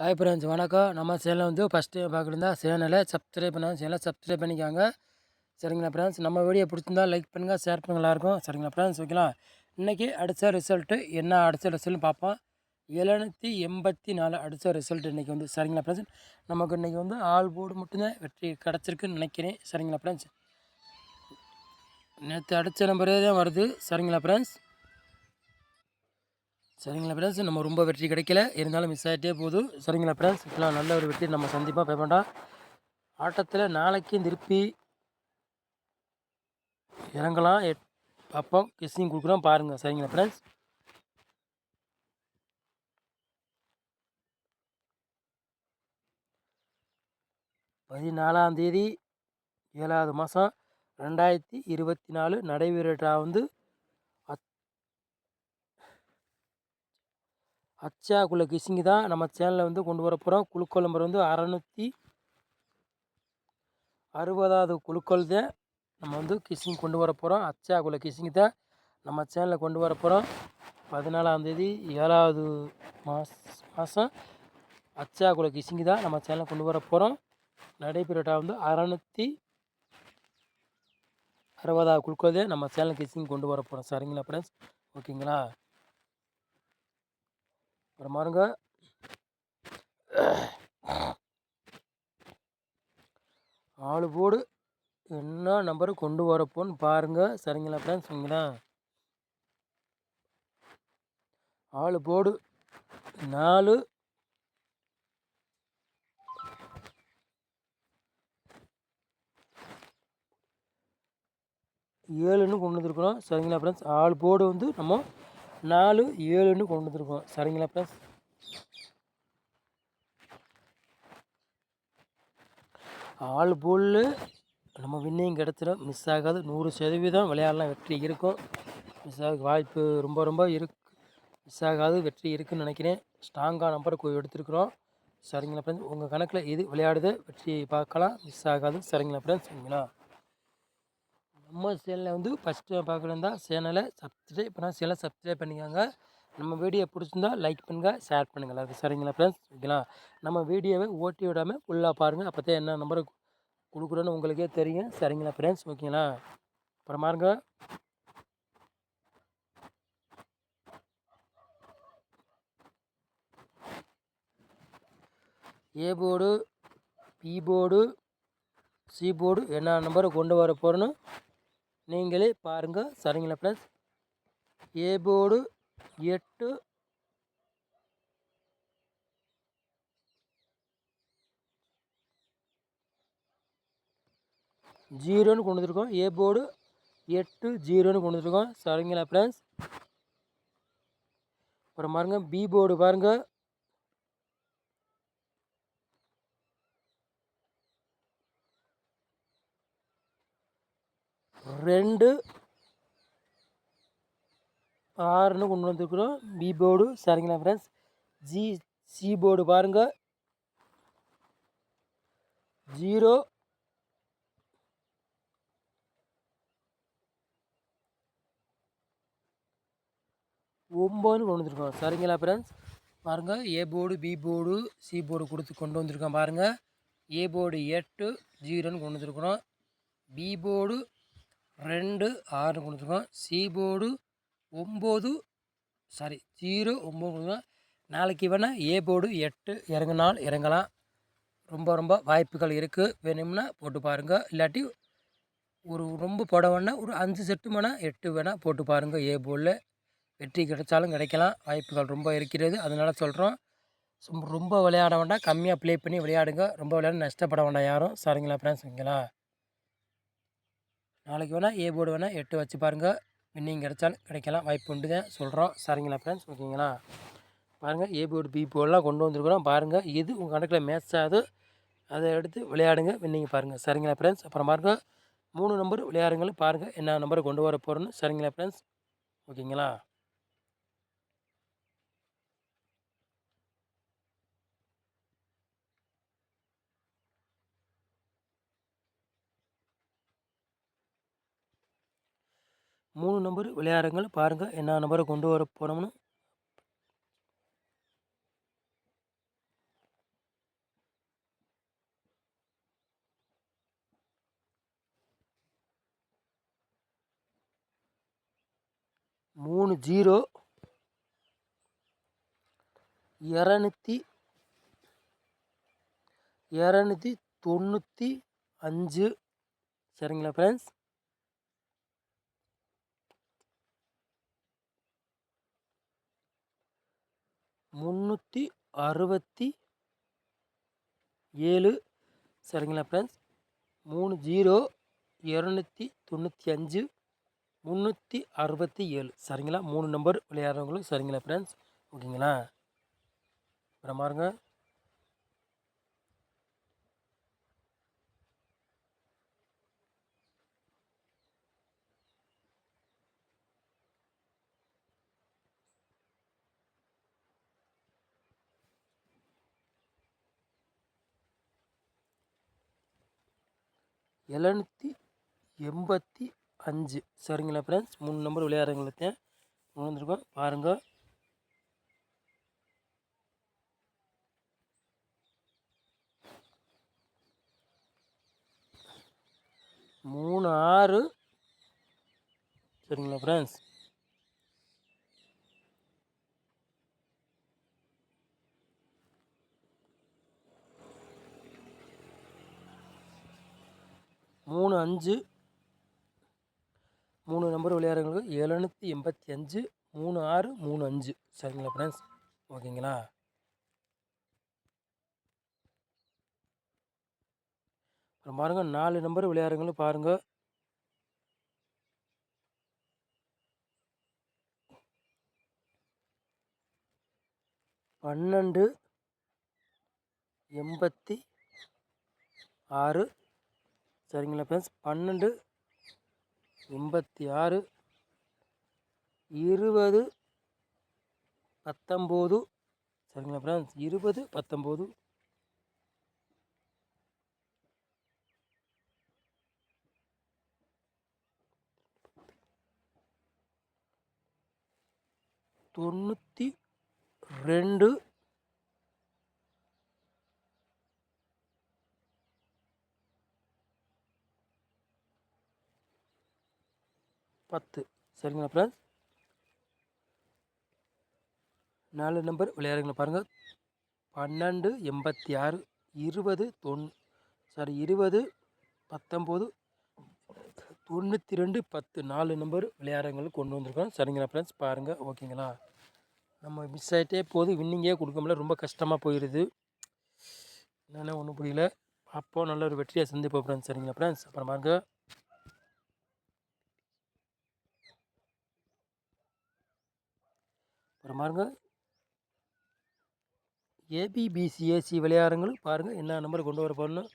Hi friends வணக்கம். நம்ம சேனலை வந்து ஃபஸ்ட் டைம் பார்க்குறதா சேனலை சப்ஸ்கிரைப் பண்ணால் சேனலை சப்ஸ்கிரைப் பண்ணிக்காங்க. சரிங்களா ஃப்ரெண்ட்ஸ் நம்ம வீடியோ பிடிச்சிருந்தா லைக் பண்ணுங்கள் ஷேர் பண்ணுங்கள் எல்லாருக்கும். சரிங்களா ஃப்ரெண்ட்ஸ் ஓகேங்களா இன்றைக்கி அடித்த ரிசல்ட்டு என்ன? அடித்த ரிசல்ட்னு பார்ப்போம். எழுநூற்றி எண்பத்தி நாலு அடித்த ரிசல்ட் இன்றைக்கி வந்து. சரிங்களா ஃப்ரெண்ட்ஸ் நமக்கு இன்றைக்கி வந்து ஆள் போர்டு மட்டும்தான் வெற்றி கிடச்சிருக்குன்னு நினைக்கிறேன். சரிங்களா ஃப்ரெண்ட்ஸ் நேற்று அடித்த நம்பரே தான் வருது? சரிங்களா ஃப்ரெண்ட்ஸ் சரிங்களா ஃப்ரெண்ட்ஸ் நம்ம ரொம்ப வெற்றி கிடைக்கல. இருந்தாலும் மிஸ் ஆகிட்டே போதும் சரிங்களா ஃப்ரெண்ட்ஸ் இப்போலாம் நல்ல ஒரு வெற்றி நம்ம சந்திப்பாக போய் ஆட்டத்தில் நாளைக்கும் திருப்பி இறங்கலாம். அப்போ கிஸ்ஸிங் கொடுக்குறோம் பாருங்கள் சரிங்களா ஃப்ரெண்ட்ஸ் பதினாலாம் தேதி ஏழாவது மாதம் ரெண்டாயிரத்தி இருபத்தி நாலு நடைபெறட்டா வந்து அச்சாக்குள்ள கிசிங்கு தான் நம்ம சேனலில் வந்து கொண்டு வர போகிறோம் குழுக்கள் நம்பர் வந்து அறநூற்றி அறுபதாவது குழுக்கள் தான் நம்ம வந்து கிசிங் கொண்டு வர போகிறோம் அச்சாக்குள்ள கிசிங் தான் நம்ம சேனலில் கொண்டு வர போகிறோம் பதினாலாந்தேதி ஏழாவது மாஸ் மாதம் அச்சா அச்சாக்குள்ள கிசிங் தான் நம்ம சேனலில் கொண்டு வர போகிறோம் நடைபெறட்டா வந்து அறநூற்றி அறுபதாவது குழுக்கள் தான் நம்ம சேனல் கிசிங் கொண்டு வர போகிறோம் சரிங்களா ஃப்ரெண்ட்ஸ் ஓகேங்களா? அப்புறம் பாருங்க ஆளு போடு. என்ன நம்பரு கொண்டு வரப்போன்னு பாருங்கள் சரிங்களா ஃப்ரெண்ட்ஸ் சரிங்களா ஆளு போடு. நாலு. ஏழுன்னு கொண்டு வந்துருக்குறோம். சரிங்களா ஃப்ரெண்ட்ஸ் ஆள் போடு வந்து நம்ம நாலு ஏழுன்னு கொண்டு வந்துருக்கோம். சரிங்களா ப்ளஸ் ஆள் போல் நம்ம வின்னையும் கிடச்சிடும் மிஸ் ஆகாது. நூறு சதவீதம் விளையாடலாம். வெற்றி இருக்கும். மிஸ் ஆக வாய்ப்பு ரொம்ப ரொம்ப இருக்கு. மிஸ் ஆகாது. வெற்றி இருக்குதுன்னு நினைக்கிறேன். ஸ்ட்ராங்காக நம்பர் எடுத்துருக்குறோம். சரிங்களா ஃப்ரெண்ட்ஸ் உங்கள் கணக்கில் எது விளையாடுது? வெற்றி பார்க்கலாம். மிஸ் ஆகாது. சரிங்களா ஃப்ரெண்ட்ஸ் சரிங்களா? நம்ம சேனலில் வந்து ஃபஸ்ட்டு பார்க்கணும் தான் சேனலை சப்ஸ்கிரைப் பண்ணால் சேனலை சப்ஸ்கிரைப் பண்ணிக்கோங்க. நம்ம வீடியோ பிடிச்சிருந்தா லைக் பண்ணுங்கள் ஷேர் பண்ணுங்கள் அது சரிங்களா ஃப்ரெண்ட்ஸ் ஓகேங்களா? நம்ம வீடியோவை ஓட்டி விடாமல் ஃபுல்லாக பாருங்கள் அப்போ தான் என்ன நம்பரை கொடுக்குறோன்னு உங்களுக்கே தெரியும். சரிங்களா ஃப்ரெண்ட்ஸ் ஓகேங்களா? அப்புறம் பாருங்க. A board B board C board என்ன நம்பரை கொண்டு வர போகிறோன்னு நீங்களே பாருங்கள் சரிங்களா ஃப்ரெண்ட்ஸ் ஏ போர்டு எட்டு. ஜீரோன்னு கொண்டு வந்துருக்கோம். ஏ போர்டு எட்டு ஜீரோன்னு கொண்டு வந்துருக்கோம். சரிங்களா ஃப்ரெண்ட்ஸ் அப்புறம் பாருங்கள் பி போர்டு பாருங்கள் ரெண்டு. ஆறுன்னு கொண்டு வந்துருக்குறோம். பி போர்டு சரிங்களா ஃப்ரெண்ட்ஸ் ஜி சி போர்டு பாருங்கள் ஜீரோ ஒம்பதுன்னு கொண்டு வந்துருக்கோம். சரிங்களா ஃப்ரெண்ட்ஸ் பாருங்கள் A board B board C board கொடுத்து கொண்டு வந்திருக்கோம் பாருங்கள் ஏ போர்டு எட்டு ஜீரோன்னு கொண்டு வந்துருக்குறோம். பி போர்டு ரெண்டு ஆறு கொடுத்துருக்கோம். சீபோர்டு ஒம்பது சாரி ஜீரோ ஒம்பது கொடுத்துருக்கோம். நாளைக்கு வேணால் ஏ போர்டு எட்டு இறங்கினால் இறங்கலாம். ரொம்ப ரொம்ப வாய்ப்புகள் இருக்குது வேணும்னா போட்டு பாருங்கள் இல்லாட்டி ஒரு ரொம்ப போட வேணால் ஒரு அஞ்சு செட்டு வேணால் எட்டு வேணால் போட்டு பாருங்கள் ஏ போர்டில். வெற்றி கிடைச்சாலும் கிடைக்கலாம். வாய்ப்புகள் ரொம்ப இருக்கிறது. அதனால் சொல்கிறோம் ரொம்ப விளையாட வேண்டாம். கம்மியாக ப்ளே பண்ணி விளையாடுங்க. ரொம்ப விளையாட நஷ்டப்பட வேண்டாம் யாரும். சரிங்களா ஃப்ரெண்ட்ஸ் ஓகேங்களா நாளைக்கு வேணால் ஏ போர்டு வேணால் எட்டு வச்சு பாருங்கள் வின்னிங் கிடைச்சாலும் கிடைக்கலாம். வாய்ப்பு உண்டு தான் சொல்கிறோம் சரிங்களா ஃப்ரெண்ட்ஸ் ஓகேங்களா? பாருங்கள் ஏ போர்டு பி போர்டெலாம் கொண்டு வந்துருக்குறோம். பாருங்கள் எது உங்கள் கணக்கில் மேட்ச் ஆகுதோ அதை எடுத்து விளையாடுங்க. வின்னிங் பாருங்கள் சரிங்களா ஃப்ரெண்ட்ஸ் அப்புறம் பாருங்கள் மூணு நம்பர் விளையாடுங்களும் பாருங்கள் என்ன நம்பரை கொண்டு வர போகிறோன்னு சரிங்களா ஃப்ரெண்ட்ஸ் ஓகேங்களா? மூணு நம்பர் விளையாடுங்கள். பாருங்கள் என்ன நம்பரை கொண்டு வர போகிறோம்னு மூணு ஜீரோ இரநூத்தி இரநூத்தி தொண்ணூற்றி அஞ்சு. சரிங்களா ஃப்ரெண்ட்ஸ் முந்நூற்றி அறுபத்தி ஏழு. சரிங்களா ஃப்ரெண்ட்ஸ் மூணு ஜீரோ இரநூத்தி தொண்ணூற்றி அஞ்சு முந்நூற்றி அறுபத்தி ஏழு. சரிங்களா மூணு நம்பர் விளையாடுறவங்களும் சரிங்களா ஃப்ரெண்ட்ஸ் ஓகேங்களா? அப்புறம் பாருங்கள் எழுநூற்றி எண்பத்தி அஞ்சு. சரிங்களா ஃப்ரெண்ட்ஸ் மூணு நம்பர் விளையாடுறவங்களுக்கு உணர்ந்துருக்கோம். பாருங்கள் மூணு ஆறு. சரிங்களா ஃப்ரெண்ட்ஸ் மூணு அஞ்சு மூணு நம்பர் விளையாடுறவங்களுக்கு எழுநூற்றி எண்பத்தி அஞ்சு மூணு ஆறு மூணு அஞ்சு. சரிங்களா ஃப்ரெண்ட்ஸ் ஓகேங்களா? அப்புறம் பாருங்கள் நாலு நம்பர் விளையாடுறவங்களும் பாருங்கள் பன்னெண்டு எண்பத்தி ஆறு சரிங்களா ஃப்ரெண்ட்ஸ் பன்னெண்டு எண்பத்தி ஆறு இருபது பத்தொம்போது சரிங்களா ஃப்ரெண்ட்ஸ் இருபது பத்தொம்போது. தொண்ணூற்றி ரெண்டு பத்து. சரிங்களா ஃப்ரெண்ட்ஸ் நாலு நம்பர் விளையாடுங்களை பாருங்கள் பன்னெண்டு எண்பத்தி ஆறு இருபது தொன் சாரி இருபது பத்தொம்போது தொண்ணூற்றி ரெண்டு பத்து. நாலு நம்பர் விளையாடுறவங்களுக்கு கொண்டு வந்திருக்கோம். சரிங்களா ஃப்ரெண்ட்ஸ் பாருங்கள் ஓகேங்களா? நம்ம மிஸ் ஆகிட்டே போது வின்னிங்கே கொடுக்க முடியல. ரொம்ப கஷ்டமாக போயிடுது என்னென்ன ஒன்றும் புரியல. அப்போது நல்ல ஒரு வெற்றியாக சந்திப்போம் ஃப்ரெண்ட்ஸ் சரிங்களா ஃப்ரெண்ட்ஸ் அப்புறம் பாருங்கள் அப்புறம் பாருங்கள் ஏபிபிசிஏசி விளையாடுறவங்களும் பாருங்கள் என்ன நம்பர் கொண்டு வர போகணும்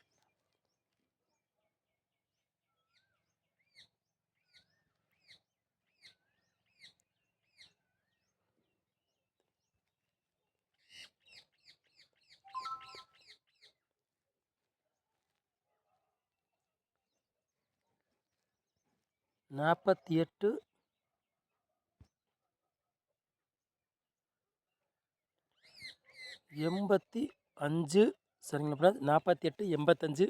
நாற்பத்தி எட்டு எண்பத்தி அஞ்சு சரிங்களா அப்படின்னா நாற்பத்தி எட்டு எண்பத்தஞ்சு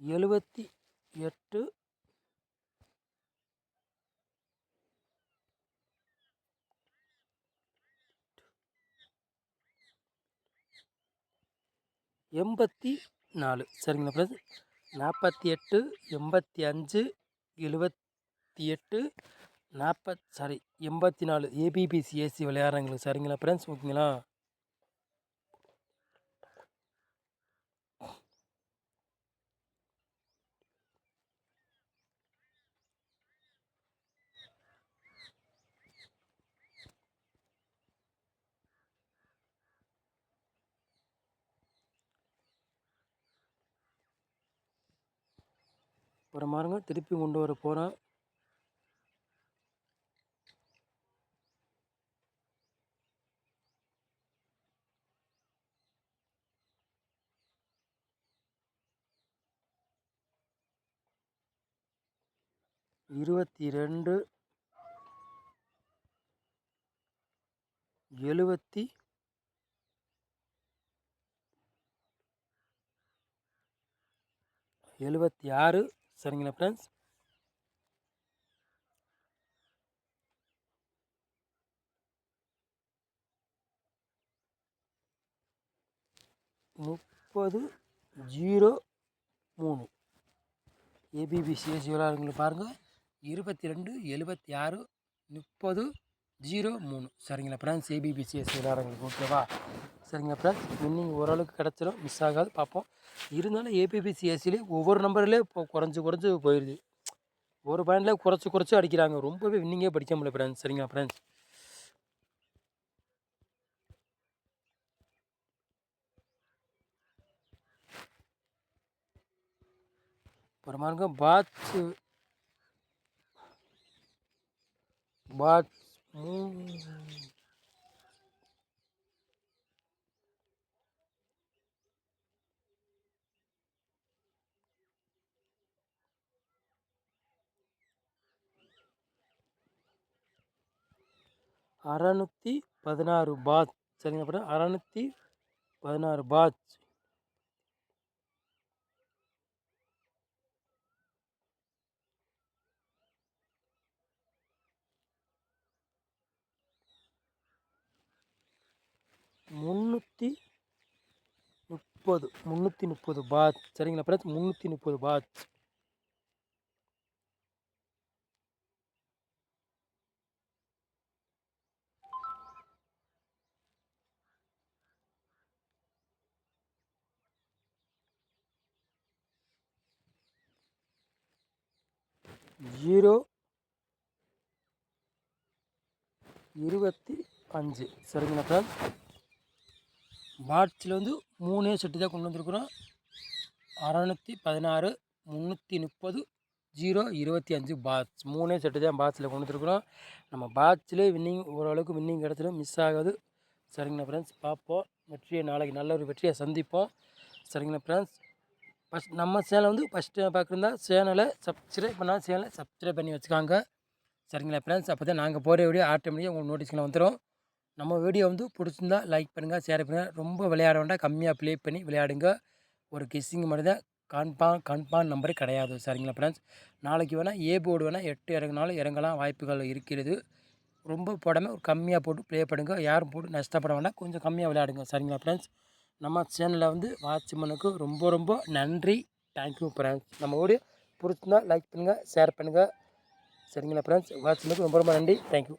எழுபத்தி எட்டு. எண்பத்தி நாலு சரிங்களா ஃப்ரெண்ட்ஸ் நாற்பத்தி எட்டு எண்பத்தி அஞ்சு இருபத்தி எட்டு நாற்பத் சாரி எண்பத்தி நாலு ஏபிபிசி ஏசி சரிங்களா? ஃப்ரெண்ட்ஸ் ஓகேங்களா அப்புறம் பாருங்கள் திருப்பி கொண்டு வர போகிறேன் இருபத்தி ரெண்டு எழுபத்தி எழுபத்தி ஆறு சரிங்களா ஃப்ரெண்ட்ஸ் முப்பது ஜீரோ மூணு. ஏபிபிசிஎஸ் விளாடுங்களுக்கு பாருங்கள் இருபத்தி ரெண்டு எழுபத்தி ஆறு முப்பது ஜீரோ மூணு. சரிங்களா ஃப்ரெண்ட்ஸ் ஏபிபிசிஎஸ் விளாடுறவங்களுக்கு ஓகேவா சரிங்களா ஃப்ரெண்ட்ஸ் வின்னிங் ஓரளவுக்கு கிடச்சிடும் மிஸ் ஆகாது. பார்ப்போம். இருந்தாலும் ஏபிபிசிஎஸ்சிலே ஒவ்வொரு நம்பர்லேயே இப்போ குறைஞ்சி குறைஞ்சி போயிடுது ஒரு பாயிண்டில் குறைச்சி குறைச்சி அடிக்கிறாங்க. ரொம்பவே வின்னிங்கே படிக்க முடியல ஃப்ரெண்ட்ஸ் சரிங்களா ஃப்ரெண்ட்ஸ் அப்புறமா இருக்கும் பாத்து பாட்ஸ் மூணு அறநூற்றி பதினாறு பாத் சரிங்க அப்புறம் அறநூற்றி பதினாறு பாத் முந்நூற்றி முப்பது முந்நூற்றி முப்பது பாத் சரிங்களா ஃப்ரெண்ட்ஸ் முந்நூற்றி முப்பது பாத் ஜீரோ இருபத்தி அஞ்சு. சரிங்களா ஃப்ரெண்ட்ஸ் பாட்ஸில் வந்து மூணே செட்டு தான் கொண்டு வந்திருக்கிறோம். அறநூற்றி பதினாறு முந்நூற்றி முப்பது ஜீரோ இருபத்தி அஞ்சு பாட்ஸ் மூணே செட்டு தான் பாட்ஸில் கொண்டு வந்துருக்குறோம். நம்ம பாட்ஸ்லேயே வின்னிங் ஓரளவுக்கு வின்னிங் கிடச்சிடும் மிஸ் ஆகாது. சரிங்கண்ணா ஃப்ரெண்ட்ஸ் பார்ப்போம். வெற்றியை நாளைக்கு நல்ல ஒரு வெற்றியை சந்திப்போம். சரிங்கண்ணா ஃப்ரெண்ட்ஸ் ஃபஸ்ட் நம்ம சேனலை வந்து ஃபஸ்ட்டு பார்க்குறதா சேனலை சப்ஸ்கிரைப் பண்ணால் சேனலை சப்ஸ்கிரைப் பண்ணி வச்சுக்காங்க. சரிங்களா ஃப்ரெண்ட்ஸ் அப்போ தான் நாங்கள் போகிற வீடியோ ஆட்டோமேட்டிக்காக உங்களுக்கு நோட்டீஸ்களை வந்துடும் நம்ம வீடியோ வந்து பிடிச்சிருந்தா லைக் பண்ணுங்கள் ஷேர் பண்ணுங்கள் ரொம்ப விளையாட வேண்டாம். கம்மியாக ப்ளே பண்ணி விளையாடுங்க. ஒரு கெஸ்ஸிங் மட்டும் தான் கன்ஃபார்ம் கன்ஃபார்ம் நம்பரே கிடையாது சரிங்களா ஃப்ரெண்ட்ஸ் நாளைக்கு வேணால் ஏ போர்டு வேணால் எட்டு இறங்கினாலும் இறங்கலாம். வாய்ப்புகள் இருக்கிறது. ரொம்ப போடாமல் ஒரு கம்மியாக போட்டு ப்ளே பண்ணுங்க. யாரும் போட்டு நஷ்டப்பட வேண்டாம். கொஞ்சம் கம்மியாக விளையாடுங்க சரிங்களா ஃப்ரெண்ட்ஸ் நம்ம சேனலில் வந்து வாட்ச்மனுக்கு ரொம்ப ரொம்ப நன்றி. தேங்க்யூ ஃப்ரெண்ட்ஸ் நம்ம வீடியோ பிடிச்சிருந்தா லைக் பண்ணுங்கள் ஷேர் பண்ணுங்கள் சரிங்களா ஃப்ரெண்ட்ஸ் வாட்ச்மனுக்கு ரொம்ப ரொம்ப நன்றி. தேங்க்யூ